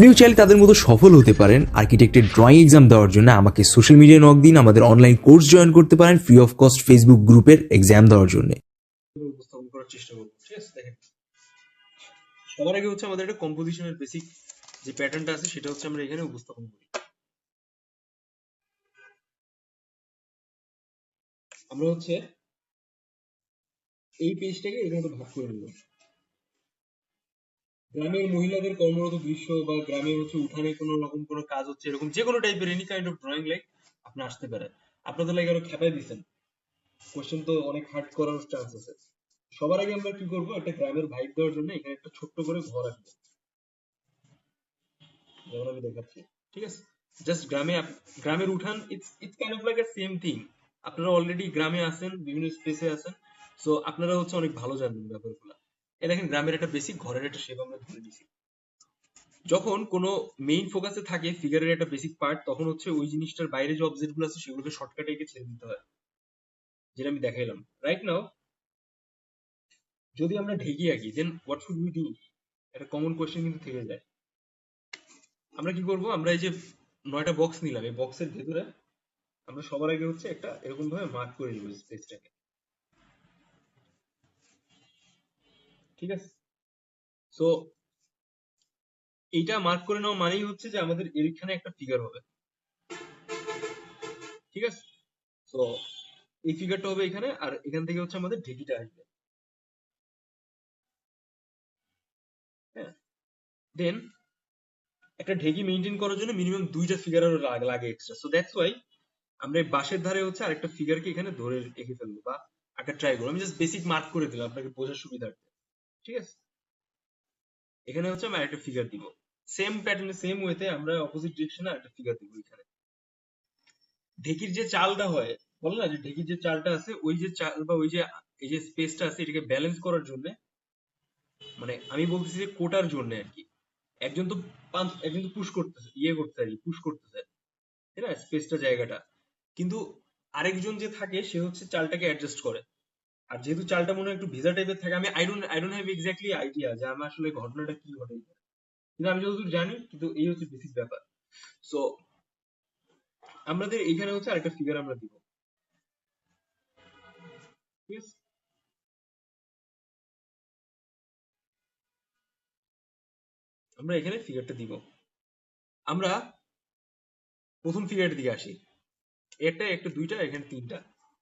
আপনিও চাইলে তাদের মতো সফল হতে পারেন। আর্কিটেক্টের ড্রয়িং এক্সাম দেওয়ার জন্য আমাকে সোশ্যাল মিডিয়ায় নক দিন, আমাদের অনলাইন কোর্স জয়েন করতে পারেন, ফ্রি অফ কস্ট ফেসবুক গ্রুপের এক্সাম দেওয়ার জন্য। সবার আগে হচ্ছে আমাদের একটা কম্পোজিশনের বেসিক যে প্যাটার্নটা আছে, সেটা হচ্ছে আমরা এখানে উপস্থাপন করি। আমরা হচ্ছে এই পেজটাকে এখানে ভাগ করে নিলাম। গ্রামের মহিলাদের কর্মরত দৃশ্য বা গ্রামের হচ্ছে উঠানে কোনো রকম কোনো কাজ হচ্ছে, এরকম যে কোনো টাইপের any kind of drawing like আপনি আসতে পারেন। আপনাদের লাগে আরও খেপাই দিচ্ছেন। কোশ্চেন তো অনেক হার্ড করার চান্স আছে। সবার আগে আমরা কি করব? একটা গ্রামের ভাইব দেওয়ার জন্য এখানে একটা ছোট্ট করে ঘর আঁকবো। যেমন আমি দেখাচ্ছি, ঠিক আছে? জাস্ট গ্রামে গ্রামের উঠান it's it's kind of like a same thing আপনারা অলরেডি গ্রামে আছেন, বিভিন্ন স্পেসে আছেন। সো আপনারা হচ্ছে অনেক ভালো জানেন ব্যাপারগুলো। এ দেখেন, গ্রামের একটা বেসিক ঘরের একটা শেপ আমরা ধরে দিছি যখন কোনো মেইন ফোকাসে থাকে ফিগারের একটা বেসিক পার্ট তখন হচ্ছে ওই জিনিসটার বাইরে যে অবজেক্টগুলো আছে, সেগুলোকে শর্টকাটে এঁকে ছেড়ে দিতে হয়। যেটা আমি দেখাইলাম। রাইট নাও যদি আমরা ঢেকে আঁকি then what should we do একটা কমন কোয়েশ্চেন কিন্তু থেকে যায়। আমরা কি করব? আমরা এই যে নয়টা বক্স নিলাম, এই বক্সের ভেতরে আমরা সবার আগে হচ্ছে একটা এরকম ভাবে মার্ক করে নিব স্পেসটাকে ঠিক আছে? সো এইটা মার্ক করে নেওয়া মানেই হচ্ছে যে আমাদের এখানে একটা ফিগার হবে। ঠিক আছে? তো এই ফিগারটা হবে এখানে আর এখান থেকে হচ্ছে আমাদের ঢেকিটা আসবে। হ্যাঁ? দেন একটা ঢেকি মেনটেন করার জন্য মিনিমাম দুইটা ফিগার আরও লাগে এক্সট্রা সো দ্যাটস ওয়াই আমরা বাঁশের ধারে হচ্ছে আরেকটা ফিগারকে এখানে ধরে রেখে ফেলব বা একটা ট্রাই করব আমি জাস্ট বেসিক মার্ক করে দিলাম, আপনাকে বোঝার সুবিধার্থে। ঠিক আছে? এখানে হচ্ছে আমি আরেকটা ফিগার দিব। সেম প্যাটার্নে সেম ওয়েতে আমরা অপোজিট ডিরেকশনে আরেকটা ফিগার দিব এখানে। ঢেকির যে চালটা হয়, বলে না যে ঢেকির যে চালটা আছে, ওই যে চাল বা ওই যে, এই যে স্পেসটা আছে, এটাকে ব্যালেন্স করার জন্য মানে আমি বলতেছি যে কোটার জন্য আর কি। একজন তো পাঞ্চ একজন তো পুশ করতেছে ইয়ে করতে আর কি পুশ করতেছে। তাই না? স্পেসটা জায়গাটা। কিন্তু আরেকজন যে থাকে, সে হচ্ছে চালটাকে অ্যাডজাস্ট করে। আর যেহেতু চালটা মনে হয় একটু ভিজা টাইপের থাকে, আমি I don't I don't have exactly idea যে আমার আসলে ঘটনাটা কি ঘটে। কিন্তু আমি যতদূর জানি, কিন্তু এই হচ্ছে বেসিক ব্যাপার। সো আমাদের এখানে হচ্ছে আরেকটা ফিগার আমরা দিব। আমরা এখানে ফিগারটা দিব। আমরা প্রথম ফিগারের দিকে আসি। একটা একটা, দুইটা, এখানে তিনটা।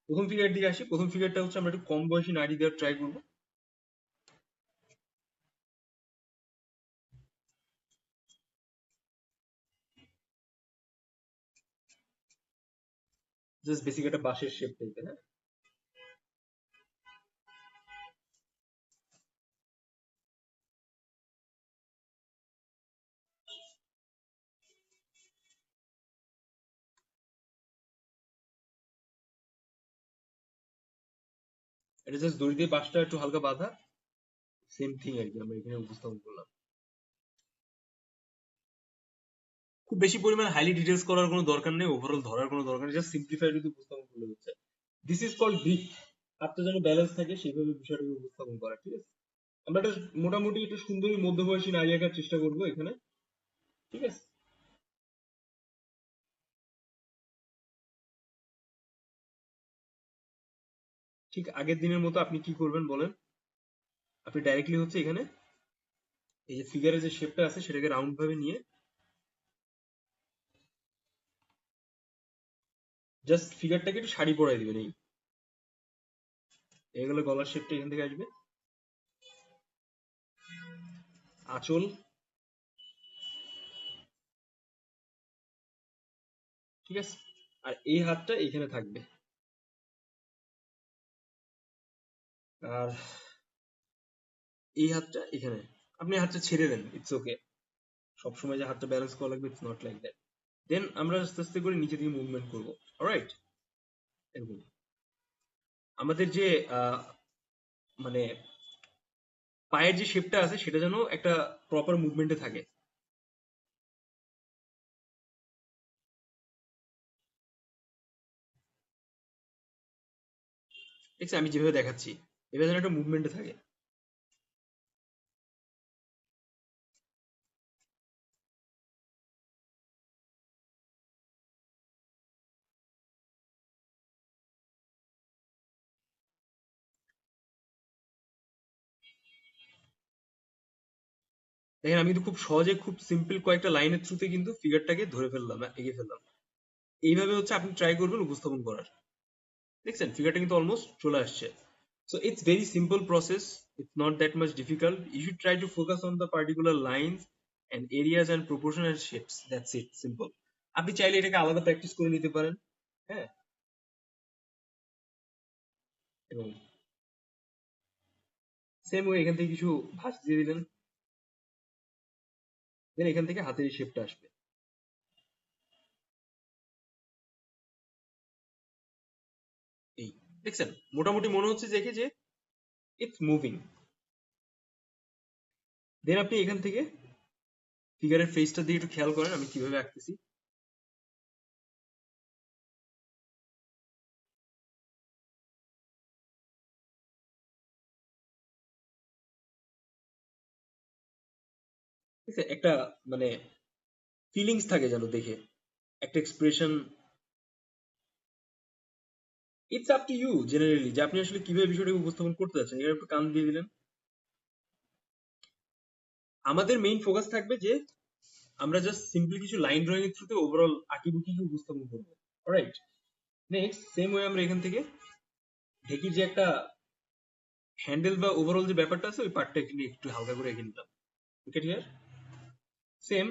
প্রথম ফিগারের দিকে আসি। প্রথম ফিগারটা হচ্ছে আমরা একটু কম বয়সী নারী দেওয়ার ট্রাই করব। জাস্ট বেসিক একটা বাঁশের শেপ টাইপের হ্যাঁ? এটা জাস্ট দড়ি দিয়ে বাঁশটা একটু হালকা বাঁধা। সেম থিং আর কি, আমরা এখানে উপস্থাপন করলাম। খুব বেশি পরিমাণ হাইলি ডিটেলস করার কোনো দরকার নেই ওভারঅল ধরার কোনো দরকার নেই জাস্ট সিম্পলিফাই যদি উপস্থাপন করলে হচ্ছে। দিস ইজ কল্ড ব্রিফ আপনার যেন ব্যালেন্স থাকে, সেইভাবে বিষয়টাকে উপস্থাপন করা, ঠিক আছে? আমরা একটা মোটামুটি একটা সুন্দরী মধ্যবয়সী নারী আঁকার চেষ্টা করব এখানে, ঠিক আছে? ঠিক আগের দিনের মতো আপনি কি করবেন বলেন? আপনি ডাইরেক্টলি হচ্ছে এখানে এই যে ফিগারের যে শেপটা আছে সেটাকে রাউন্ড ভাবে নিয়ে জাস্ট ফিগারটাকে একটু শাড়ি পরাই দিবেন এই। এগুলো গলার শেপটা এখান থেকে আসবে। আঁচল। ঠিক আছে? আর এই হাতটা এখানে থাকবে। আর এই হাতটা এখানে, আপনি হাতটা ছেড়ে দেন ইটস ওকে সবসময় যে হাতটা ব্যালেন্স করা লাগবে it's not like that then আমরা আস্তে আস্তে করে নিচে দিকে মুভমেন্ট করব অলরাইট এরকম। আমাদের যে মানে পায়ের যে শেপটা আছে, সেটা যেন একটা প্রপার মুভমেন্টে থাকে। ঠিক আছে আমি যেভাবে দেখাচ্ছি। এবার যেন একটা মুভমেন্টে থাকে। দেখেন, আমি কিন্তু খুব সহজে খুব সিম্পল কয়েকটা লাইনের থ্রুতে কিন্তু ফিগারটাকে ধরে ফেললাম এগিয়ে ফেললাম। এইভাবে হচ্ছে আপনি ট্রাই করবেন উপস্থাপন করার। দেখছেন? ফিগারটা কিন্তু অলমোস্ট চলে আসছে। So it's very simple process it's not that much difficult you should try to focus on the particular lines and areas and proportional shapes that's it simple আপনি চাইলে এটাকে আলাদা প্র্যাকটিস করে নিতে পারেন হ্যাঁ এবং সেম ওয়ে এখান থেকে কিছু ভাঁজ দিয়ে দিলেন এখান থেকে হাতের শেপটা আসবে দেখছেন, মোটামুটি মনে হচ্ছে দেখে যে ইটস মুভিং দেন আপনি এখান থেকে ফিগারের ফেসটা দিয়ে একটু খেয়াল করেন, আমি কীভাবে আঁকতেছি। একটা মানে ফিলিংস থাকে যেন দেখে। একটা expression it's up to you generally যে আপনি আসলে কীভাবে বিষয়টাকে উপস্থাপন করতে যাচ্ছেন। এর একটু কান দিয়ে দিলেন। আমাদের মেইন ফোকাস থাকবে যে আমরা জাস্ট সিম্পলি কিছু লাইন ড্রয়িং এর থ্রুতে ওভারঅল আঁকিবুকিকে উপস্থাপন করব। রাইট নেক্সট সেম ওয়ে আমরা এখান থেকে ঢেকির যে একটা হ্যান্ডেল বা ওভারঅল যে ব্যাপারটা আছে, ওই পার্টটা একটু হালকা করে এঁকে নিলাম। ওকে ক্লিয়ার সেম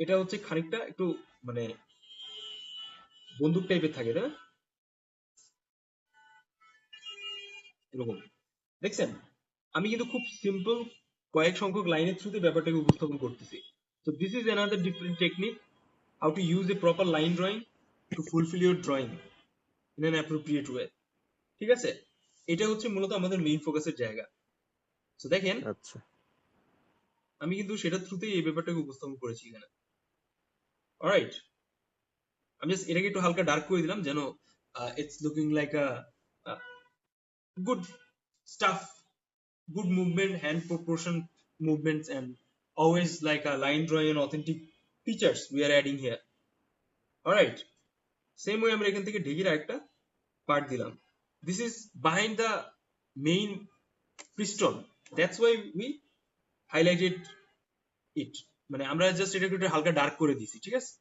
এটা হচ্ছে খানিকটা একটু মানে বন্দুক টাইপের থাকে, তাই না? এরকম। দেখছেন? আমি কিন্তু খুব সিম্পল কয়েক সংখ্যক লাইনের থ্রুতে ব্যাপারটাকে উপস্থাপন করতেছি। তো this is another different technique how to use a proper line drawing to fulfil your drawing in an appropriate way ঠিক আছে? এটা হচ্ছে মূলত আমাদের মেইন ফোকাসের জায়গা। তো দেখেন আচ্ছা। আমি কিন্তু সেটার থ্রুতেই এই ব্যাপারটাকে উপস্থাপন করেছি এখানে। অলরাইট আমি জাস্ট এটাকে একটু হালকা ডার্ক করে দিলাম যেন it's looking like a good stuff, good movement, hand proportion movements, and always like a line drawing and authentic features we are adding here. Alright. Same way আমরা এখান থেকে ঢেকির একটা পার্ট দিলাম this is behind the main piston that's why we highlighted it মানে আমরা just এটাকে একটু হালকা ডার্ক করে দিছি ঠিক আছে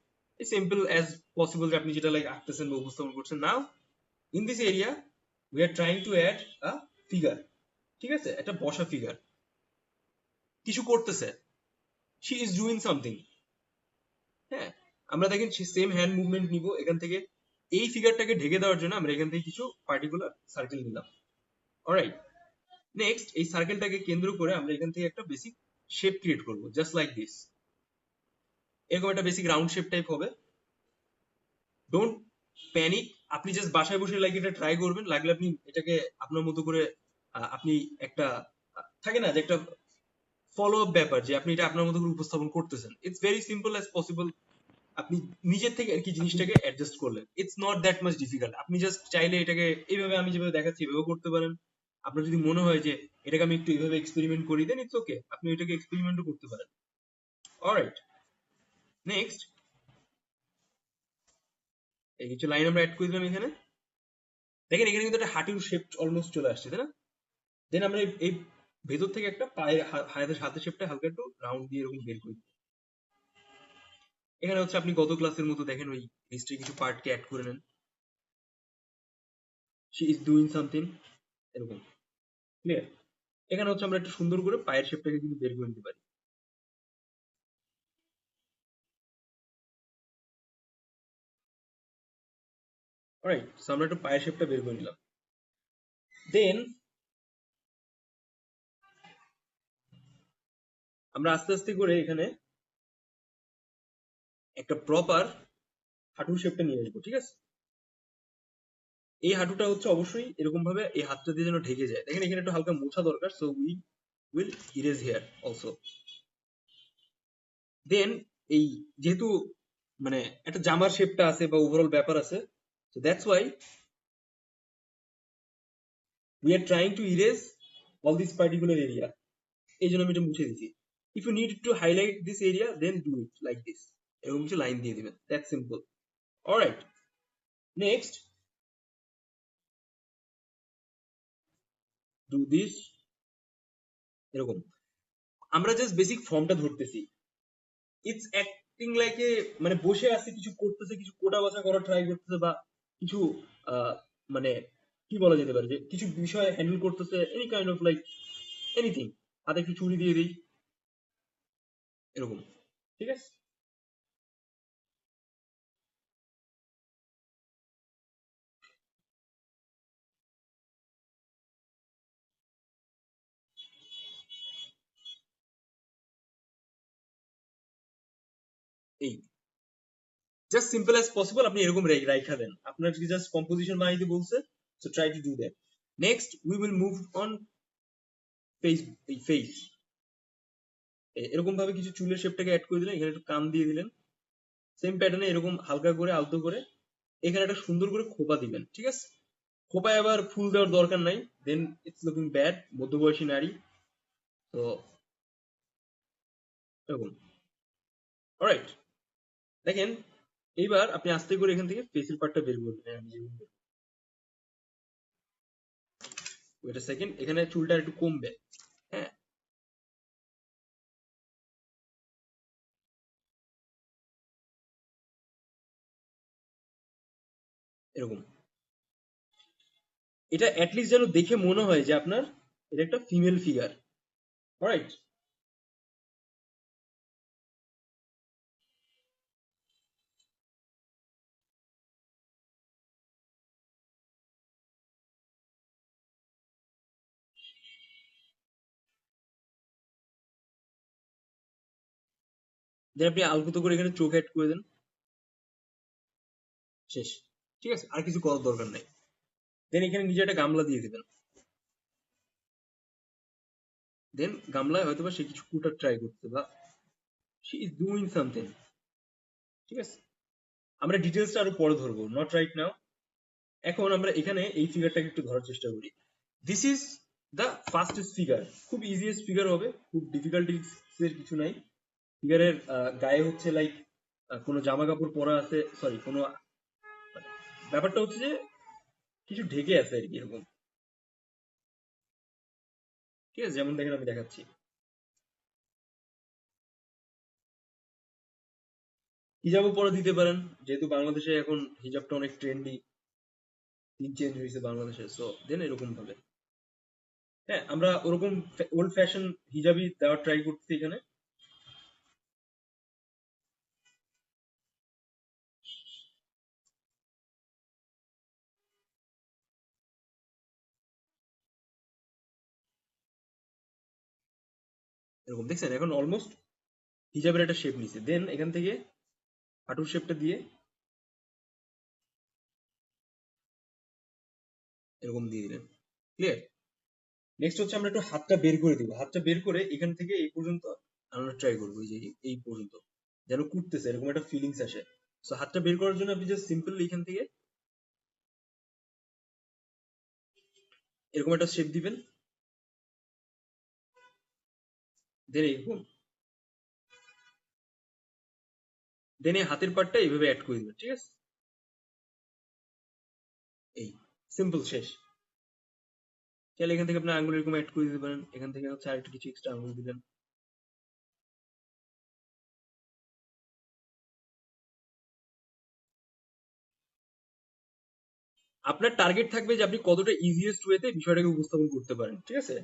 এই সিম্পল অ্যাজ পসিবল যে আপনি যেটা লাইক আঁকতেছেন বা উপস্থাপন করছেন now in this area we are trying to add a figure ঠিক আছে? একটা বসা ফিগার কিছু করতেছে। শি ইজ ডুইং সামথিং হ্যাঁ? আমরা দেখেন সেম হ্যান্ড মুভমেন্ট নিব। এখান থেকে এই ফিগারটাকে ঢেকে দেওয়ার জন্য আমরা এখান থেকে কিছু পার্টিকুলার সার্কেল নিলাম। অলরাইট নেক্সট এই সার্কেলটাকে কেন্দ্র করে আমরা এখান থেকে একটা বেসিক শেপ ক্রিয়েট করব। জাস্ট লাইক দিস এরকম একটা বেসিক রাউন্ড শেপ টাইপ হবে। ডোন্ট প্যানিক আপনি জাস্ট বাসায় বসে লাইক এটা ট্রাই করবেন, লাগলে আপনি এটাকে আপনার মতো করে আপনি একটা থাকে না যে একটা ফলো আপ ব্যাপার যে আপনি এটা আপনার মতো করে উপস্থাপন করতেছেন। It's very simple as possible আপনি নিজের থেকে আর কি জিনিসটাকে অ্যাডজাস্ট করলেন। It's not that much difficult আপনি জাস্ট চাইলে এটাকে এইভাবে আমি যেভাবে দেখাচ্ছি এভাবে করতে পারেন। আপনার যদি মনে হয় যে এটাকে আমি একটু এইভাবে এক্সপেরিমেন্ট করি দেন ইটস ওকে আপনি এটাকে এক্সপেরিমেন্টও করতে পারেন। অলরাইট নেক্সট এই কিছু লাইন আমরা অ্যাড করে দিলাম এখানে, দেখেন এখানে কিন্তু একটা হাঁটুর শেপ অলমোস্ট চলে আসছে, তাই না? দেন আমরা এই- ভেতর থেকে একটা পায়ের হাতের হাতের শেপটা হালকা একটু রাউন্ড দিয়ে এরকম বের করে। এখানে হচ্ছে আপনি গত ক্লাসের মতো দেখেন, ওই হিস্ট্রি কিছু পার্টকে অ্যাড করে নেন। শি ইজ ডুইং সামথিং এরকম। ক্লিয়ার এখানে হচ্ছে আমরা একটু সুন্দর করে পায়ের শেপটাকে কিন্তু বের করে নিতে পারি। অলরাইট সো আমরা একটু পায়ের শেপটা বের করে নিলাম। দেন আমরা আস্তে আস্তে করে এখানে একটা প্রপার হাঁটুর শেপটা নিয়ে আসব, ঠিক আছে? এই হাঁটুটা হচ্ছে অবশ্যই এরকম ভাবে এই হাতটা দিয়ে যেন ঢেকে যায়। দেখেন, এখানে একটু হালকা মোছা দরকার so we will erase here also then এই যেহেতু মানে একটা জামার শেপটা আছে বা ওভারঅল ব্যাপার আছে so that's why we are trying to erase all this particular area এই জন্য আমি এটা মুছে দিছি if you need to highlight this area then do it like this এরকম কিছু লাইন দিয়ে দিবেন that's simple alright next do this এরকম আমরা জাস্ট বেসিক ফর্মটা ধরতেছি ইটস অ্যাক্টিং লাইক এ মানে বসে আছে কিছু করতেছে কিছু কোটা বাছা করার ট্রাই করতেছে বা কিছু মানে কি বলা যেতে পারে যে, কিছু বিষয় হ্যান্ডেল করতেছে any kind of like anything হাতে একটু চুরি দিয়ে দিই, এরকম, ঠিক আছে? এই। জাস্ট সিম্পল অ্যাজ পসিবল আপনি এরকম রাইখা দেন। আপনার কি জাস্ট কম্পোজিশন বানাইতে বলছে so try to do that next we will move on face face এরকম ভাবে কিছু চুলের শেপটাকে অ্যাড করে দিলেন, এখানে একটু কান দিয়ে দিলেন। সেম প্যাটার্নে এরকম হালকা করে, আলতো করে, এখানে একটা সুন্দর করে খোপা দিবেন, ঠিক আছে? খোপায় আবার ফুল দেওয়ার দরকার নাই দেন ইটস লুকিং ব্যাড মধ্যবয়সী নারী। তো, এরকম। অলরাইট দেখেন এইবার আপনি আস্তে করে এখান থেকে ফেসের পার্টটা বের করবেন আমি বের ওয়েট সেকেন্ড এখানে চুলটা একটু কমবে। হ্যাঁ। এরকম। এটা অ্যাটলিস্ট যেন দেখে মনে হয় যে আপনার এটা একটা ফিমেল ফিগার রাইট দেন আপনি আলগুতো করে এখানে চোখ অ্যাড করে দেন। শেষ। ঠিক আছে? আর কিছু করার দরকার নাই। দেন এখানে নিজে একটা গামলা দিয়ে দিবেন। দেন গামলায় হয়তো সে কিছু কুটার ট্রাই করতে বা শি ইজ ডুইং সামথিং ঠিক আছে? আমরা ডিটেলসটা আরও পরে ধরবো। নট রাইট নাও এখন আমরা এখানে এই ফিগারটাকে একটু ধরার চেষ্টা করি। This is the fastest figure খুব ইজিয়েস্ট ফিগার হবে। খুব ডিফিকাল্টিস এর কিছু নাই। ফিগারের গায়ে হচ্ছে লাইক কোনো জামা কাপড় পরা আছে সরি কোনো, ব্যাপারটা হচ্ছে যে কিছু ঢেকে আছে আর কি এরকম। ঠিক আছে, যেমন দেখেন আমি দেখাচ্ছি। হিজাবও পরে দিতে পারেন, যেহেতু বাংলাদেশে এখন হিজাবটা অনেক ট্রেন্ডি দিন চেঞ্জ হয়েছে বাংলাদেশে সো দেন এরকম ভাবে হ্যাঁ আমরা ওরকম ওল্ড ফ্যাশন হিজাবই দেওয়ার ট্রাই করছি এখানে। এরকম। দেখছেন, এখন অলমোস্ট হিজাবের একটা শেপ নিছে। দেন এখান থেকে হাঁটুর শেপটা দিয়ে এরকম দিয়ে দিলেন। ক্লিয়ার নেক্সট হচ্ছে আমরা একটু হাতটা বের করে দিব। হাতটা বের করে এখান থেকে এই পর্যন্ত আমরা ট্রাই করব, এই যে এই পর্যন্ত। যেন কুটতেছে, এরকম একটা ফিলিংস আসে। সো হাতটা বের করার জন্য আপনি জাস্ট সিম্পল এখান থেকে এরকম একটা শেপ দিবেন। দেন দেন এই হাতের পাটটা এইভাবে অ্যাড করে দিবেন ঠিক আছে? এই সিম্পল শেষ। চাইলে এখান থেকে আপনি আঙ্গুল এরকম অ্যাড করে দিতে পারেন। এখান থেকে হচ্ছে আরেকটু কিছু এক্সট্রা আঙ্গুল দিলেন। আপনার টার্গেট থাকবে যে আপনি কতটা ইজিয়েস্ট ওয়েতে বিষয়টাকে উপস্থাপন করতে পারেন, ঠিক আছে?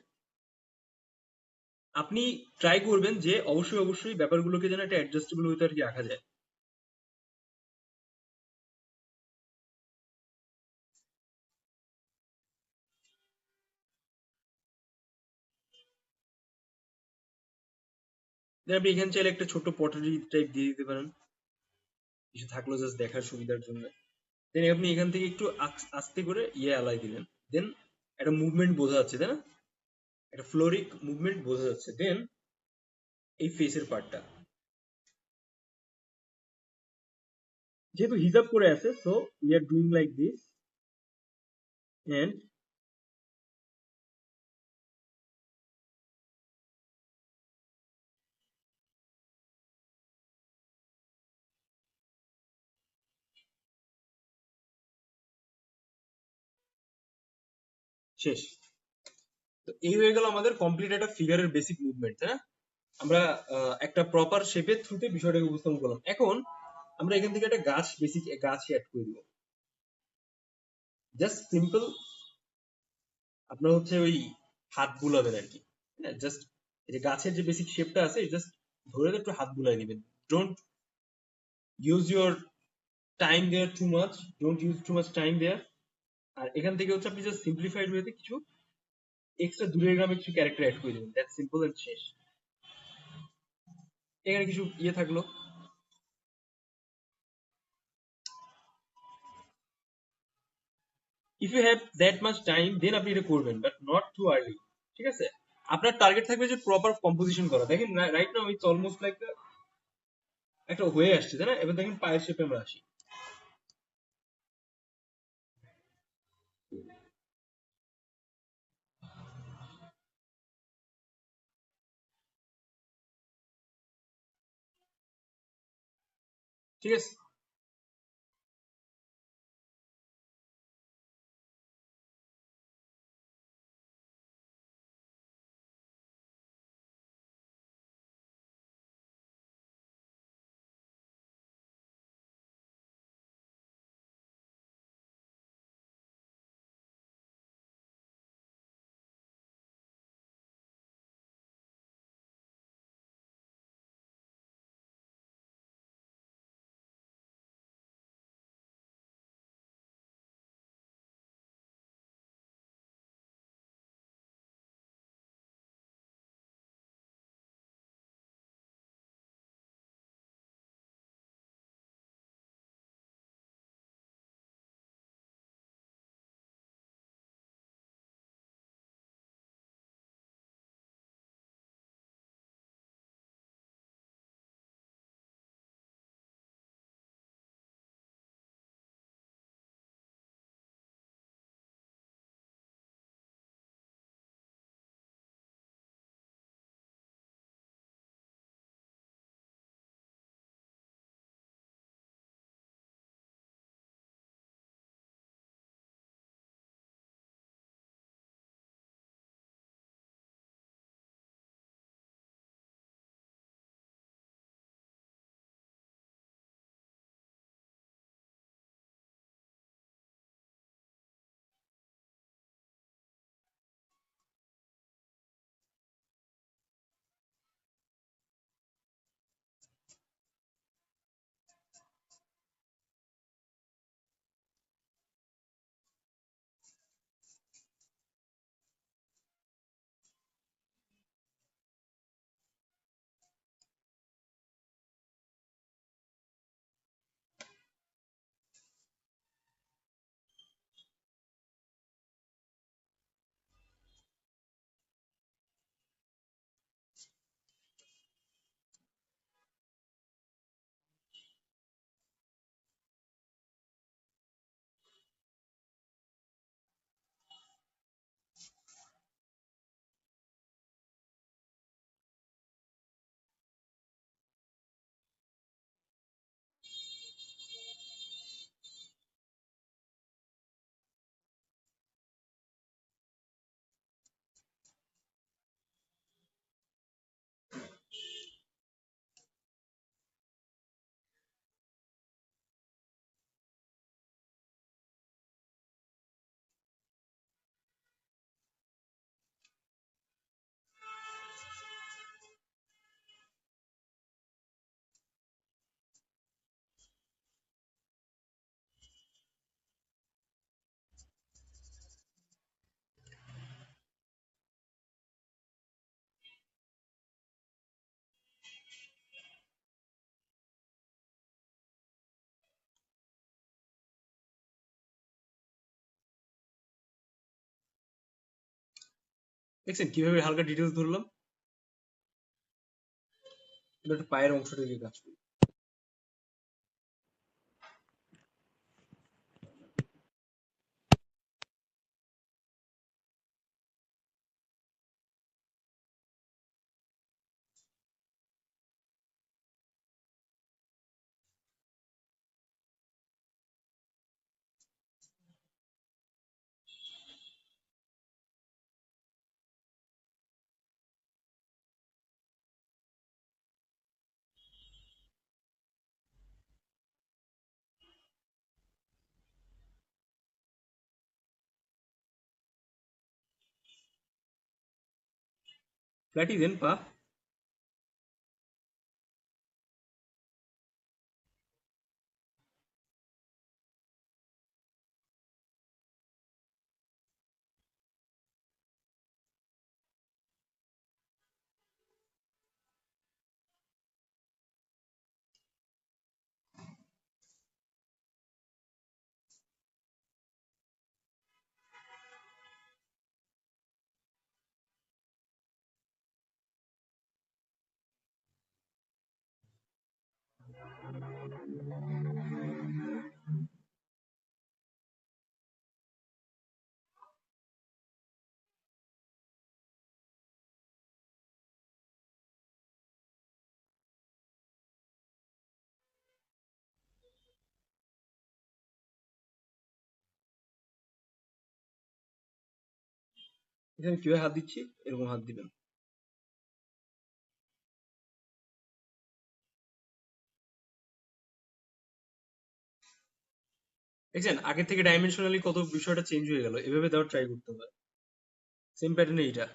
আপনি ট্রাই করবেন যে অবশ্যই অবশ্যই ব্যাপারগুলোকে যেন একটা অ্যাডজাস্টেবল ওয়েতে আর কি রাখা যায়। আপনি এখানে চাইলে একটা ছোট্ট পটারি টাইপ দিয়ে দিতে পারেন। কিছু থাকল জাস্ট দেখার সুবিধার জন্য। দেন আপনি এখান থেকে একটু আস- আস্তে করে ইয়ে আলাই দিলেন। দেন একটা মুভমেন্ট বোঝা যাচ্ছে, তাই না? একটা ফ্লোরিক মুভমেন্ট বোঝা যাচ্ছে। দেন এই ফেসের পার্টটা যেহেতু হিজাব করে আছে so we are doing like this and শেষ। তো এই হয়ে গেল আমাদের কমপ্লিট একটা ফিগারের বেসিক মুভমেন্ট তাই না? আমরা একটা প্রপার শেপের থ্রুতে বিষয়টাকে উপস্থাপন করলাম। এখন আমরা এখান থেকে একটা গাছ বেসিক গাছ অ্যাড করে দিব। জাস্ট সিম্পল আপনার হচ্ছে ওই হাত বুলাবেন আর কি জাস্ট যে গাছের যে বেসিক শেপটা আছে জাস্ট ধরে একটু হাত বুলাই নেবেন। Don't use your time there too much don't use too time there আর এখান থেকে হচ্ছে আপনি জাস্ট সিম্পলিফাইড ওয়েতে কিছু এক্সট্রা দূরের গ্রামে কিছু ক্যারেক্টার অ্যাড করে দেবেন। দ্যাট সিম্পল এন্ড শেষ। এখানে কিছু ইয়ে থাকল। If you have that much time then আপনি এটা করবেন বাট নট টু আর্লি ঠিক আছে? আপনার টার্গেট থাকবে যে প্রপার কম্পোজিশন করা। দেখেন right now it's almost like একটা হয়ে আসছে, তাই না? এবার দেখেন পায়ের শেপে আমরা আসি। ঠিক আছে দেখছেন কীভাবে হালকা ডিটেলস ধরলাম? একটা পায়ের অংশটা দিয়ে কাজ করি। that is npa এখানে কীভাবে হাত দিচ্ছি? এরকম হাত দিবেন। দেখছেন? আগে থেকে ডাইমেনশনালি কত বিষয়টা চেঞ্জ হয়ে গেল, এভাবে দেওয়ার ট্রাই করতে হবে। সেম প্যাটার্নে এটা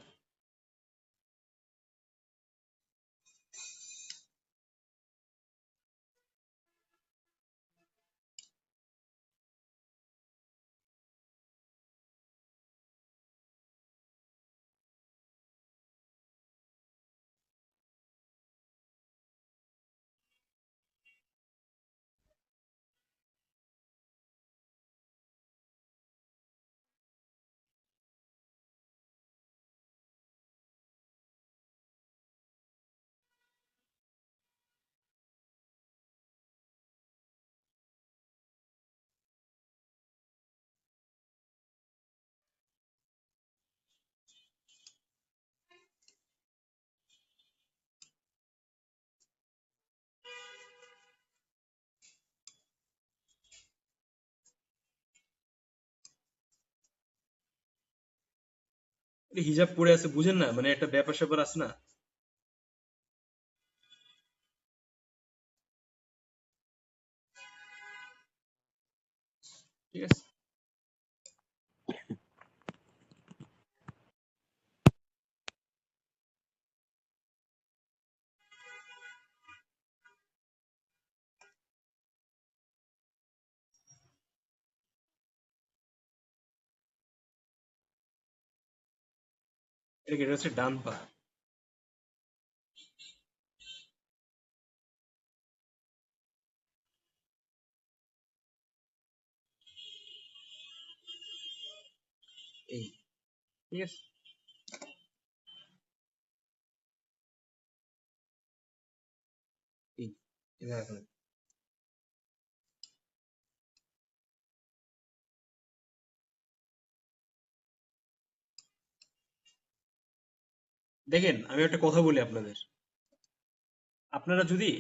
হিজাব পরে আছে বুঝেন না? মানে একটা ব্যাপার স্যাপার আছে না? ঠিক আছে? এটা কি? এটা হচ্ছে ডান পা এই ঠিক আছে এই এটা দেখেন আমি একটা কথা বলি আপনাদের। আপনারা যদি